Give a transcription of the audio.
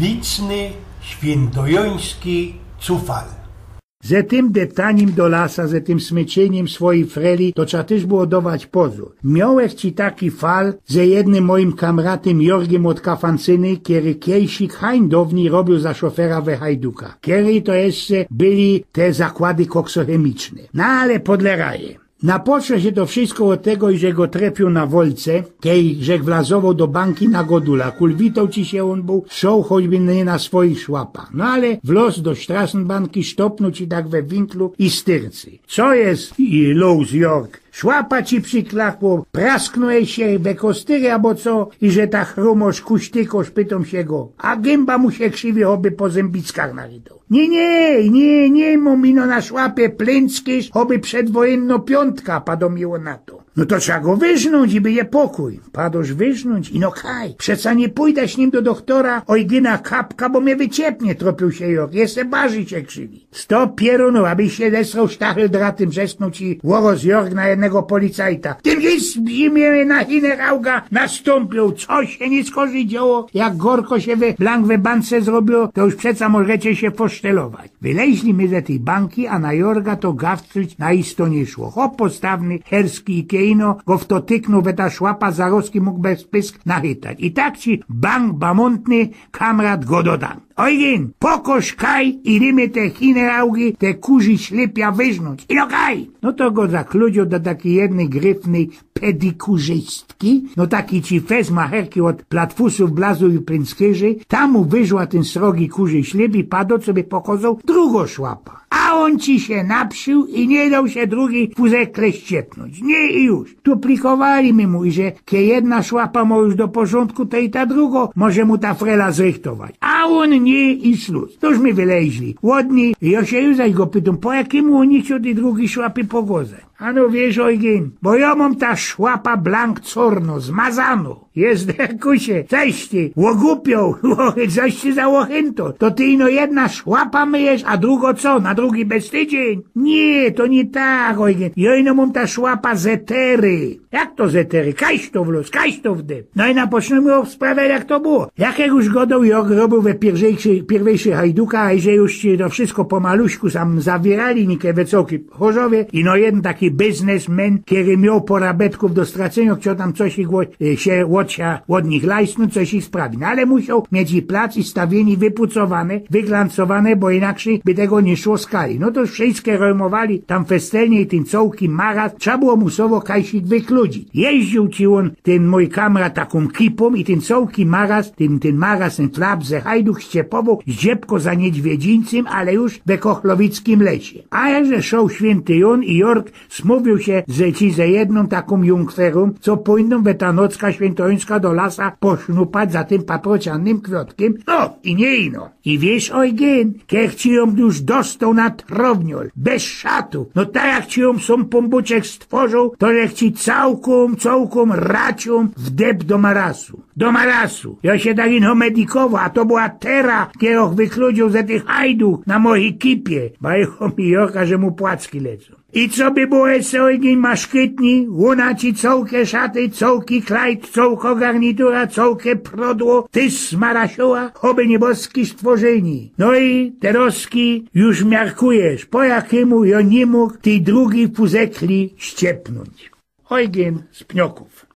wiczny, świętojoński cufal. Ze tym deptaniem do lasa, ze tym smycieniem swojej freli, to trzeba też było dawać pozór. Miałeś ci taki fal ze jednym moim kamratem Jorgiem od Kafancyny, kiedy kiejsik hańdowni robił za szofera we Hajduka. Kiedy to jeszcze byli te zakłady koksochemiczne. No ale podleraje. Napoczło się to wszystko od tego, że go trepił na wolce, tej, że wlazował do banki na godula. Kulwitał ci się on był, szał choćby nie na swoich szłapach. No ale w los do Straßenbanki sztopnął ci tak we winklu i styrcy. Co jest, i Lowe's York? Szłapa ci przyklakło, prasknąłeś się we kostyry albo co i że ta chrumosz kuśtykosz pytam się go, a gęba mu się krzywi, oby po zębickach narytał. Nie, nie, nie, nie, mu mino na szłapie plęckiś, oby przedwojenno piątka padomiło na to. No to trzeba go wyżnąć i by je pokój. Padoż wyżnąć i no kaj. Przeca nie pójdę z nim do doktora, ojgyna kapka, bo mnie wyciepnie, tropił się jok. Jeszcze barzy się krzywi. Sto pierunów, abyś się lesrał sztachel dratem, brzesnął ci łoros jork na jednego policajta. Tym jest zimie na generałga nastąpił. Co się nie skorzy działo? Jak gorko się we blank we bance zrobiło, to już przeca możecie się posztelować. Wyleźli my ze tej banki, a na jorga to gawczyć na isto nie szło. Hop postawny, herski i kiejno, go w to tyknął, we ta szłapa zaroski mógł bez pysk nachytać. I tak ci bank bamontny kamrat go dodam. Ojgin, pokoż kaj i rymy te chineraugi, te kurzy ślepia wyżnąć. I no! No to go zakludził do takiej jednej gryfnej pedikurzystki, no taki ci fez macherki od platfusów blazu i prynskirzy, tam mu wyżła ten srogi kurzy ślep i padł sobie pokozał drugo szłapa. A on ci się napsił i nie dał się drugi fuzekle ściepnąć. Nie i już. Duplikowali mi mu, że kie jedna szłapa ma już do porządku, to i ta drugo może mu ta frela zrychtować. A on nie i sluz. Toż mi wyleźli. Łodni, ja się już zaś go pytam, po jakim unicie od tej drugiej szłapy pogozę. A no wiesz, ojgin, bo ja mam ta szłapa blank corno, zmazano. Jest kusie, coś ty, łogupią, coś ty za łochynto. To ty ino jedna szłapa myjesz, a drugo co, na drugi bez tydzień? Nie, to nie tak, ojgin. Ja ino mam ta szłapa zetery. Jak to zetery? Kaś to w los, kaś to w dep. No i na poczniemy sprawę, jak to było. Jakiegoś godą Jog robił we pierwszej, pierwszej hajduka, a że już to wszystko po maluśku sam zawierali nikie wysoki chorzowie, i no jeden taki biznesmen, który miał porabetków do stracenia, chciał tam coś ich, e, się łocia od nich lajsnąć, coś ich sprawić. No ale musiał mieć i plac i stawieni wypucowane, wyglancowane, bo inaczej by tego nie szło skali. No to wszystkie rojmowali tam festelnie i ten cołki maraz, trzeba było musowo kajsik wykludzić. Jeździł ci on, ten mój kamra taką kipą i ten cołki maraz, ten, ten maraz, ten tlap ze hajduch ściepował ziepko za niedźwiedzińcym, ale już we kochlowickim lesie. A jakże szał święty Jon i Jork smówił się, że ci ze jedną taką junkwerą, co pójdą we ta nocka świętońska do lasa posznupać za tym paprocianym kwiotkiem, no i nie ino. I wiesz, ojgen, kiech ci ją już dostał na trowniol, bez szatu, no tak jak ci ją są pombuczek stworzył, to jak ci całką, całką racią w deb do marasu. Do marasu. Ja się ino medikował, a to była tera, kieroch wykludził ze tych hajdów na mojej kipie. Bajo mi joka, że mu płacki lecą. I co by było jeszcze ogień maszkytni, łuna ci cołkie szaty, cołki klajt, cołko garnitura, cołkie prodło, ty smarasioła, oby nieboski stworzeni. No i teroski już miarkujesz, po jakiemu mógł tej drugi fuzekli ściepnąć. Ojgien z pnioków.